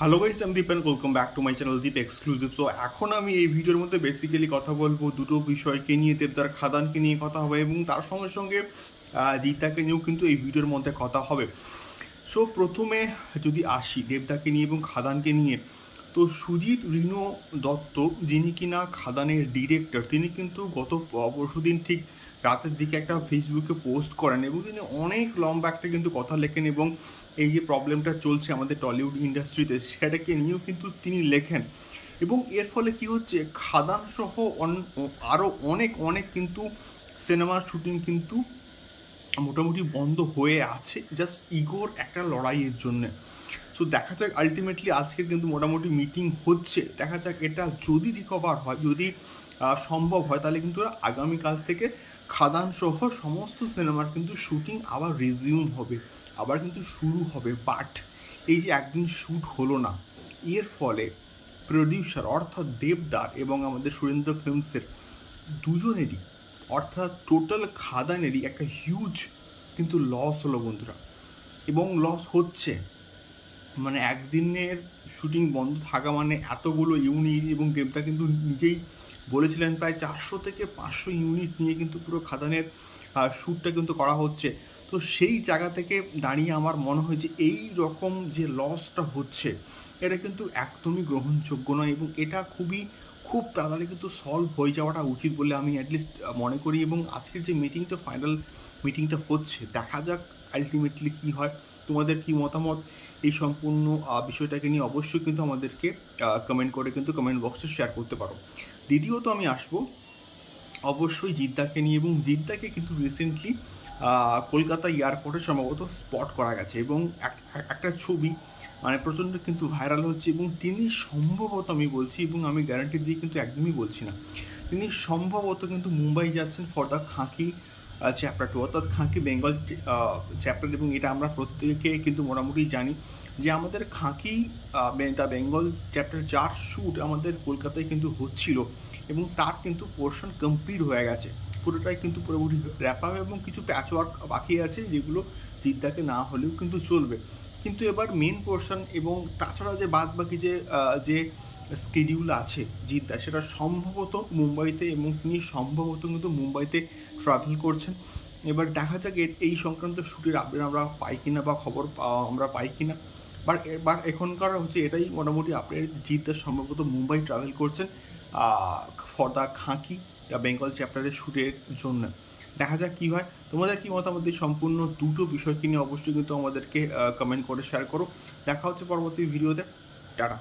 Hello guys আমি Deep and welcome back to my channel Deep exclusive so এখন আমি এই ভিডিওর মধ্যে বেসিক্যালি কথা বলব দুটো বিষয়কে নিয়ে, দেবদার খাদানকে নিয়ে কথা হবে এবং তার সঙ্গে সঙ্গে জিতাকে নিয়েও কিন্তু এই ভিডিওর মধ্যে কথা হবে। সো প্রথমে যদি আসি, দেবদাকে নিয়ে এবং খাদানকে নিয়ে তো সুজিত রিনো দত্ত, যিনি কিনা খাদানের ডিরেক্টর তিনি কিন্তু গত পরশু দিন ঠিক রাতের দিকে একটা ফেসবুকে পোস্ট করেন এবং তিনি অনেক লম্বা একটা কিন্তু কথা লেখেন এবং এই যে প্রবলেমটা চলছে আমাদের টলিউড ইন্ডাস্ট্রিতে সেটাকে নিয়েও কিন্তু তিনি লেখেন। এবং এর ফলে কি হচ্ছে, খাদান সহ আরও অনেক অনেক কিন্তু সিনেমার শুটিং কিন্তু মোটামুটি বন্ধ হয়ে আছে জাস্ট ইগোর একটা লড়াইয়ের জন্য। তো দেখা যাক আলটিমেটলি আজকে কিন্তু মোটামুটি মিটিং হচ্ছে। দেখা যাক এটা যদি রিকভার হয়, যদি সম্ভব হয়, তাহলে কিন্তু আগামীকাল থেকে খাদান সহ সমস্ত সিনেমার কিন্তু শুটিং আবার রিজিউম হবে, আবার কিন্তু শুরু হবে। বাট এই যে একদিন শ্যুট হলো না, এর ফলে প্রডিউসার অর্থাৎ দেবদার এবং আমাদের সুরেন্দ্র ফিল্মসের দুজনেরই, অর্থাৎ টোটাল খাদানেরই একটা হিউজ কিন্তু লস হলো বন্ধুরা। এবং লস হচ্ছে মানে একদিনের শুটিং বন্ধ থাকা মানে এতগুলো ইউনিট এবং দেবদা কিন্তু নিজেই বলেছিলেন প্রায় চারশো থেকে পাঁচশো ইউনিট নিয়ে কিন্তু পুরো খাদানের শ্যুটটা কিন্তু করা হচ্ছে। তো সেই জায়গা থেকে দাঁড়িয়ে আমার মনে হয় যে এই রকম যে লসটা হচ্ছে, এটা কিন্তু একদমই গ্রহণযোগ্য নয় এবং এটা খুবই, খুব তাড়াতাড়ি কিন্তু সলভ হয়ে যাওয়াটা উচিত বলে আমি অ্যাটলিস্ট মনে করি এবং আজকের যে মিটিংটা ফাইনাল মিটিংটা হচ্ছে, দেখা যাক আলটিমেটলি কি হয়, তোমাদের কি মতামত? এই সম্পূর্ণ বিষয়টাকে নিয়ে অবশ্যই কিন্তু আমাদেরকে কমেন্ট করে কিন্তু কমেন্ট বক্সে শেয়ার করতে পারো। দ্বিতীয়ত আমি আসব, অবশ্যই জিদ্দাকে নিয়ে এবং জিদ্দাকে কিন্তু রিসেন্টলি কলকাতা এয়ারপোর্টে সম্ভবত স্পট করা গেছে এবং এক- এক- একটা ছবি মানে প্রচণ্ড কিন্তু ভাইরাল হচ্ছে এবং তিনি সম্ভবত আমি বলছি এবং আমি গ্যারান্টি দিয়ে কিন্তু একদমই বলছি না, তিনি সম্ভবত কিন্তু মুম্বাই যাচ্ছেন for the Khakee chapter two অর্থাৎ খাঁকি বেঙ্গল চ্যাপ্টার এবং এটা আমরা প্রত্যেকে কিন্তু মোটামুটি জানি যে আমাদের খাঁকি দ্য বেঙ্গল চ্যাপ্টার যার শ্যুট আমাদের কলকাতায় কিন্তু হচ্ছিল এবং তার কিন্তু পোর্শন কমপ্লিট হয়ে গেছে। পুরোটাই কিন্তু পুরোপুরি র্যাপ আপ এবং কিছু প্যাচ ওয়ার্ক বাকি আছে যেগুলো জিদ্দাকে না হলেও কিন্তু চলবে। কিন্তু এবার মেন পোর্শন এবং তাছাড়া যে বাদ বাকি যে যে স্কেডিউল আছে জিদ্দা। সেটা সম্ভবত মুম্বাইতে এবং তিনি সম্ভবত কিন্তু মুম্বাইতে ট্রাভেল করছেন। এবার দেখা যাক এই সংক্রান্ত শ্যুটের আপডেট আমরা পাই কিনা বা খবর আমরা পাই কিনা। বাট বাট এখনকার হচ্ছে এটাই মোটামুটি আপডেট জিদ্দা সম্ভবত মুম্বাই ট্রাভেল করছেন for the Khakee the Bengal চ্যাপ্টারের শ্যুটের জন্য। দেখা যাক কী হয়। তোমাদের কি মতামত সম্পূর্ণ দুটো বিষয়কে নিয়ে অবশ্যই কিন্তু আমাদেরকে কমেন্ট করে শেয়ার করো। দেখা হচ্ছে পরবর্তী ভিডিওতে টাটা।